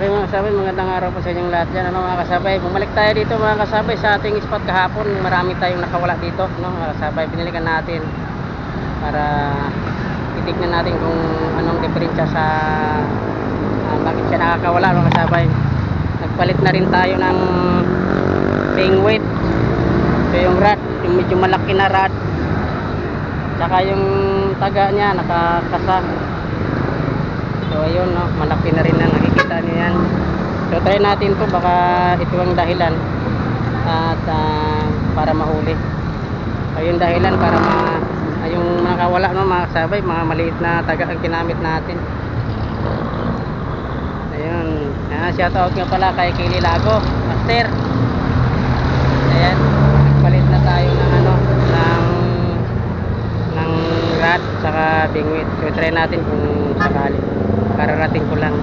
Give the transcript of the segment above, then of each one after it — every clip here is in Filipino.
Okay mga kasabay, magandang araw po sa inyong lahat dyan. Ano mga kasabay, bumalik tayo dito mga kasabay sa ating spot kahapon. Marami tayong nakawala dito. No, mga kasabay, binilikan natin para titignan natin kung anong diferensya sa ah, bakit siya nakakawala mga kasabay. Nagpalit na rin tayo ng paying weight. Ito yung rod, yung medyo malaki na rod. Tsaka yung taga niya nakakasa. So ayun no, malaki na rin na nakikita niyo yan. So try natin to baka ito ang dahilan at ah, para mahuli. Ayun dahilan para ma yung nakawala no mga kasabay, mga maliit na taga ang ginamit natin. Ayun. Ah, shout out nga pala kay Kili Lago, Master. Ayan, palit na tayo ng ano, ng ng rat saka bingwit. So try natin kung sakali. Kararating ko lang.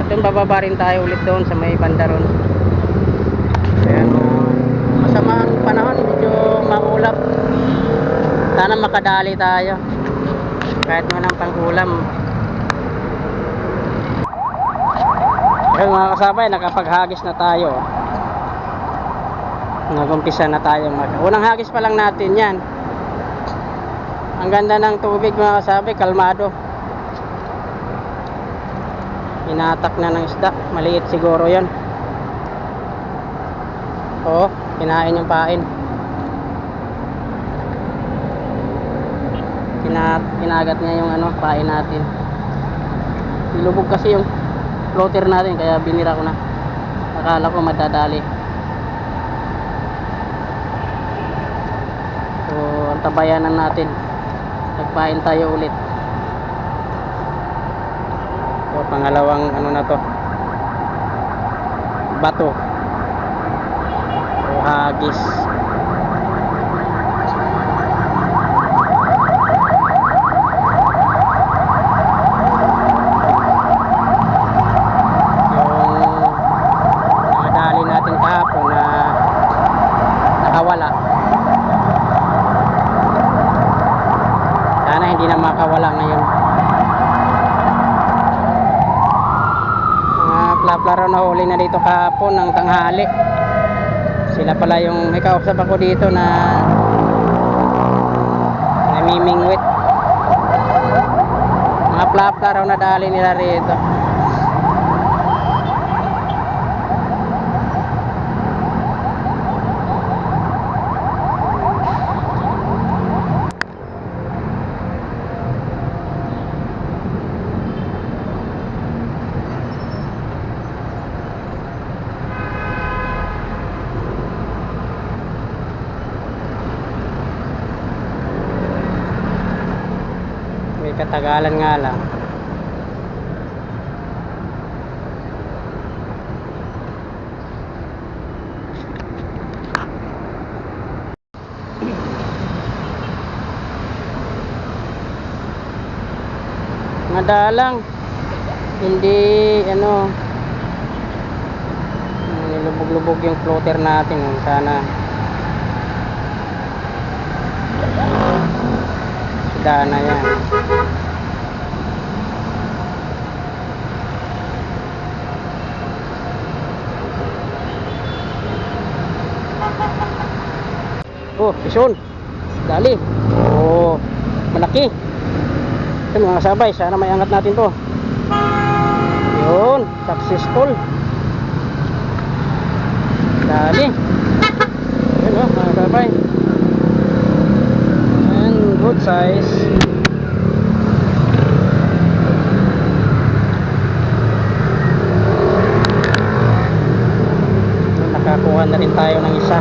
At yung bababa rin tayo ulit doon sa may banda ron. Ayan, masama ang panahon, medyo maulap. Sana makadali tayo. Kahit man ang pangulam. Ayun mga kasabay, nakapaghagis na tayo. Nagumpisa na tayo mag... Unang hagis pa lang natin yan. Ang ganda ng tubig mga kasabay, kalmado. Inatak na ng isda. Maliit siguro yon. Oo, kinain yung pain. Kina, kinagat niya yung ano, pain natin. Nilubog kasi yung floater natin kaya binira ko na. Akala ko madadali. So, ang tabayanan natin. Nagpain tayo ulit. So, pangalawang ano na to. Bato. O hagis. Yung mga dali natin kahapon na nakawala. Sana hindi na makawala ngayon. Mga plaplaro na huli na dito kahapon ng tanghali. Sila pala yung may kausap ako dito na namimingwit. Mga plaplaro na dali nila rito. May katagalan nga lang. Madalang. Hindi ano nilubog-lubog yung floater natin sana daan na yan ison dali. Oh malaki. Ito mga kasabay sana may angat natin to. Yun. Successful. Dali. Yun oh mga kasabay. And good size nakakuha na rin tayo ng isa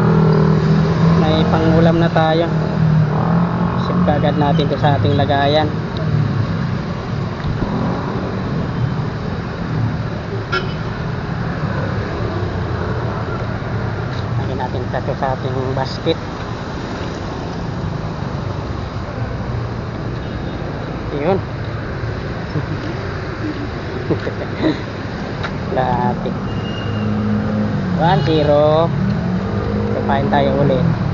may pangulam na tayo sip kagad natin to sa ating lagayan. Lagyan natin ito sa ating basket. Yun. Lati 1-0 Kapain tayo ulit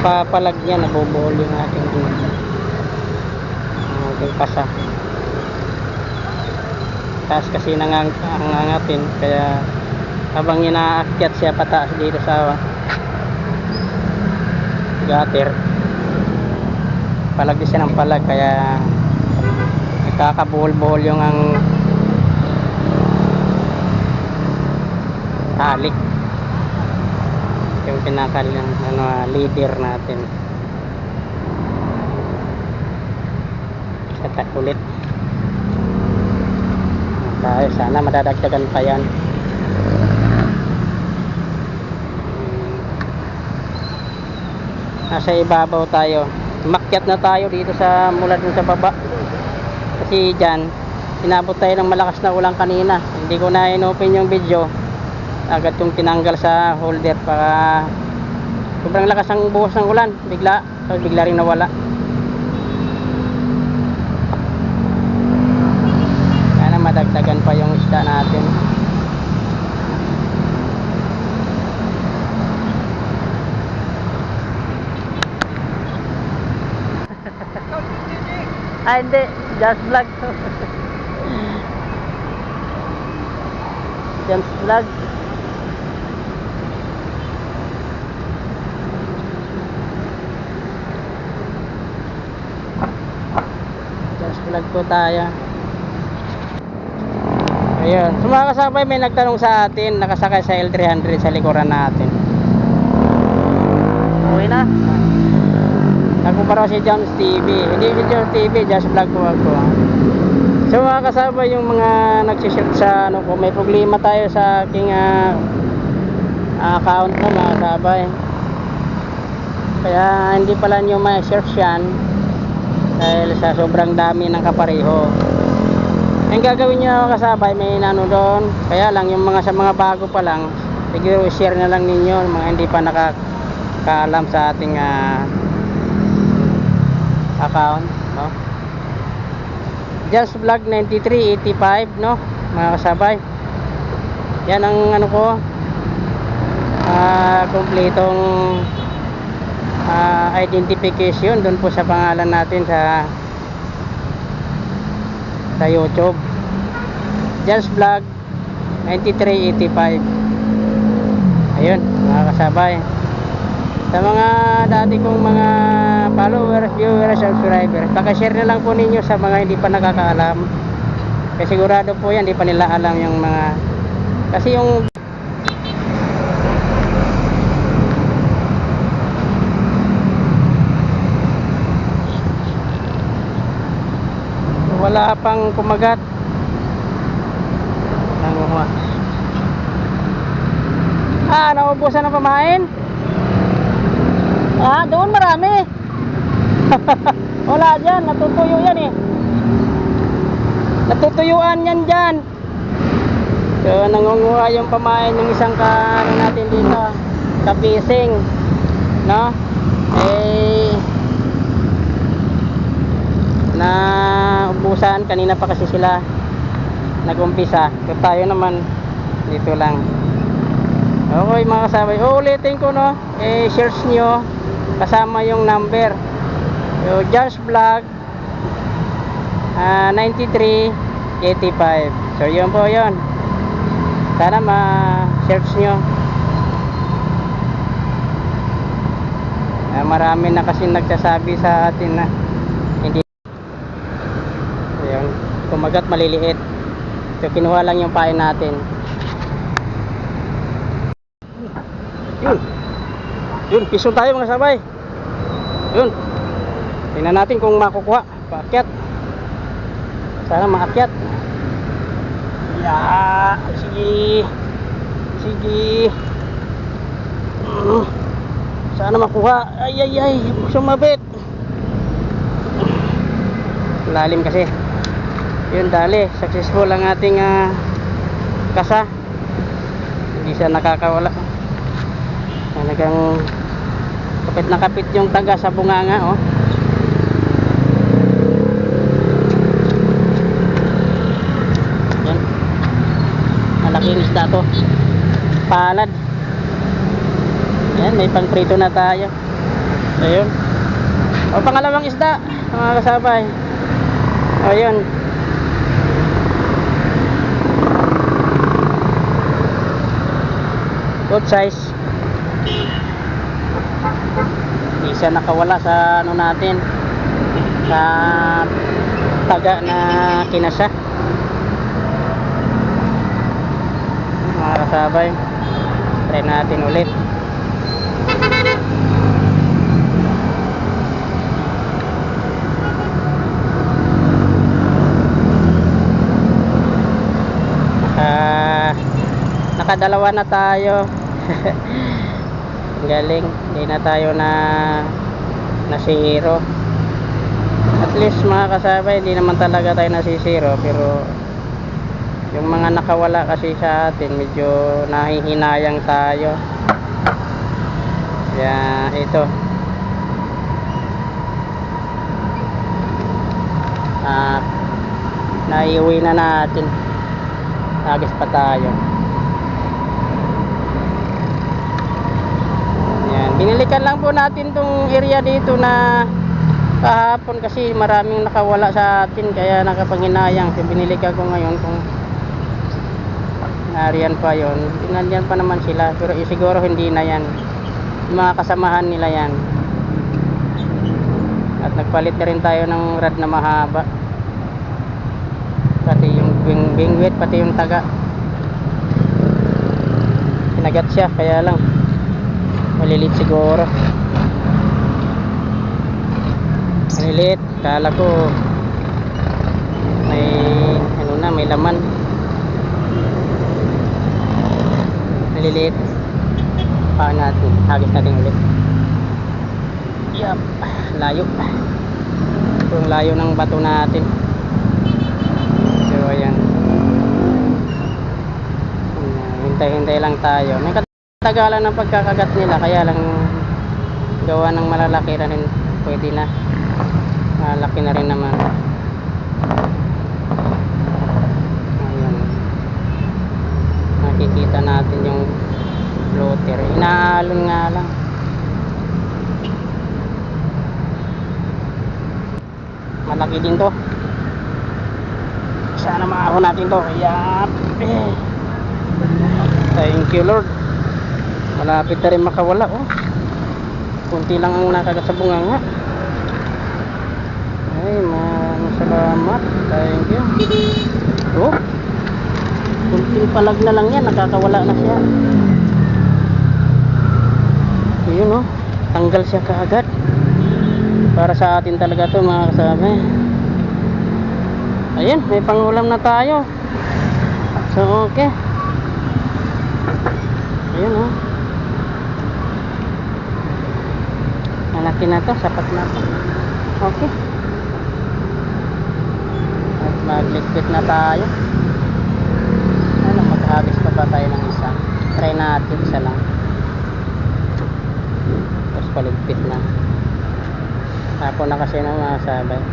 papalag niya nabubuhol yung ating ang ating pasa. Taas kasi nangangatin kaya habang inaakyat siya pataas dito sa gutter palag din siya ng palag kaya nagkakabuhol-buhol yung ang talik yung pinakalang ano, leader natin. Sa ulit. Tayo sana madadagdagan pa yan. Nasa ibabaw tayo. Makyat na tayo dito sa mula dun sa baba. Kasi dyan inabot tayo ng malakas na ulan kanina. Hindi ko na inopen yung video agad kong tinanggal sa holder para sobrang lakas ang buhos ng ulan. Bigla so bigla rin nawala. Sana madagdagan pa yung isda natin. Ah hindi. Just vlog just vlog just vlog po tayo. Ayun. Sa mga kasabay may nagtanong sa atin nakasakay sa L300 sa likuran natin. Okay na. Raw si Jones TV hindi si Jones TV just vlog po ako. So mga kasabay yung mga nagsishoot sa ano ko may problema tayo sa aking ah, account mo mga kasabay. Kaya hindi pala nyo ma-search yan dahil sa sobrang dami ng kapareho. Ang gagawin nyo kasabay may nano doon. Kaya lang yung mga sa mga bago pa lang siguro share na lang ninyo mga hindi pa nakakaalam sa ating ah, account no? Just vlog 9385 no? Mga kasabay. Yan ang ano ko ah kumpletong ah, identification doon po sa pangalan natin sa sa YouTube. Just vlog 9385 ayun mga kasabay. Sa mga dati kong mga followers, viewers, subscribers pakishare na lang po ninyo sa mga hindi pa nakakaalam. Kasi sigurado po yan hindi pa nila alam yung mga kasi yung wala pang kumagat. Nanguha ah naubusan ng pamain? Ah doon marami. Wala dyan natutuyo yan eh. Natutuyuan yan dyan. So nangunguha yung pamain yung isang ka natin dito kapising no? Eh na ubusan kanina pa kasi sila nagumpisa. So tayo naman dito lang. Okay mga kasabay. Uulitin ko no? Eh search nyo. Kasama yung number. So Josh Vlog ah, 9385 so yun po yun. Sana ma search nyo. Ah, marami na kasi nagsasabi sa atin na hindi Ayun, kumagat maliliit. So kinuha lang yung pain natin. Yun. Yun, piso tayo mga sabay. Yun. Tingnan natin kung makukuha. Paakyat. Sana maakyat. Ya, sige. Sige. Mm. Sana makuha. Ay ay ay, sumabit lalim kasi yun dali. Successful ang ating ah, kasa. Hindi siya nakakawala. Talagang kapit na kapit yung taga sa bunganga oh. Yan. Malaking isda to. Palad. Yan may pang prito na tayo. Ayun. O pangalawang isda, mga kasabay. Ayun. Good size. Isa nakawala sa ano natin. Sa taga na kinasa. Mga kasabay. Try natin ulit. Nakadalawa na tayo. Galing. Hindi na tayo na nasihiro. At least mga kasabay, hindi naman talaga tayo nasisiro. Pero yung mga nakawala kasi sa atin, medyo nahihinayang tayo. Kaya ito. Ah, naiuwi na natin. Agis pa tayo. Yan. Binilikan lang po natin tong area dito na kahapon kasi maraming nakawala sa atin kaya nakapanghinayang. So, binilikan ko ngayon kung nariyan pa yon Nandyan pa naman sila pero eh, siguro hindi na yan. Mga kasamahan nila yan. At nagpalit na rin tayo ng rad na mahaba. Pati yung bing bingwit, pati yung taga. Kinagat siya, kaya lang. Malilit siguro. Malilit. Kala ko may ano na, may laman. Maliliit. Paan natin. Hagis natin ulit. Yup. Layo. Ito yung layo ng bato natin. So, ayan. Ayan, Hintay-hintay lang tayo. May katagalan ng pagkakagat nila. Kaya lang gawa ng malalaki na rin. Pwede na. Malaki na rin naman. Ayan. Nakikita natin yung floater. Inaalon nga lang. Malaki din to. Sana maahon natin to. Kaya. Thank you Lord. Malapit na rin makawala oh. Kunti lang ang nakagat sa bunganga. Ay, maraming salamat. Thank you. Oh. Kunting palag na lang yan, nakakawala na siya. Ayun oh, tanggal siya kaagad. Para sa atin talaga to mga kasama. Ayun, may pangulam na tayo. So, okay. Ayun oh. Malaki na to, sapat na to. Okay. At magligpit na tayo. Ano, maghagis pa ba tayo ng isa? Try natin isa lang. Tapos paligpit na. Ako na kasi nang masabay.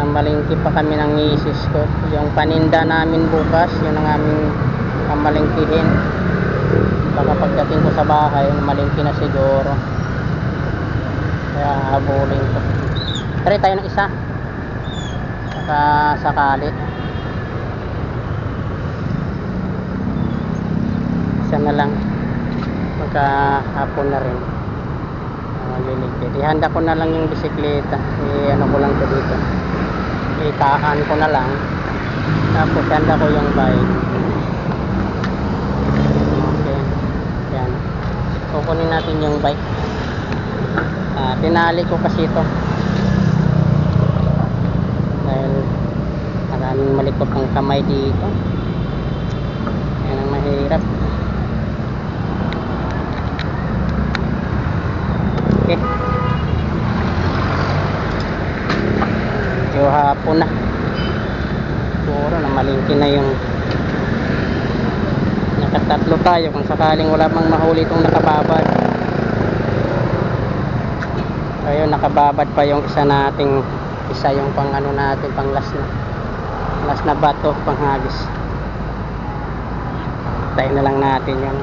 Namalingki pa kami ng misis ko. Yung paninda namin bukas, yun ang aming pamalingkihin. Baka pagdating ko sa bahay, malingki na siguro. Kaya habulin ko. Try tayo ng isa. Saka sakali. isa na lang. Magkahapon na rin. Magliligpit ihanda ko na lang yung bisikleta. I-ano ko lang ko dito. Itaan ko na lang. Tapos handa ko yung bike. Okay. Yan. Kukunin natin yung bike ah, tinali ko kasi ito dahil maraming malikot ng kamay dito yan ang mahirap Okay. Medyo hapon na. Siguro na malingki na yung nakatatlo tayo kung sakaling wala mang mahuli itong nakababad. Ayun, nakababad pa yung isa nating isa yung pang ano natin, pang last na last na bato, pang hagis. Tayo na lang natin yung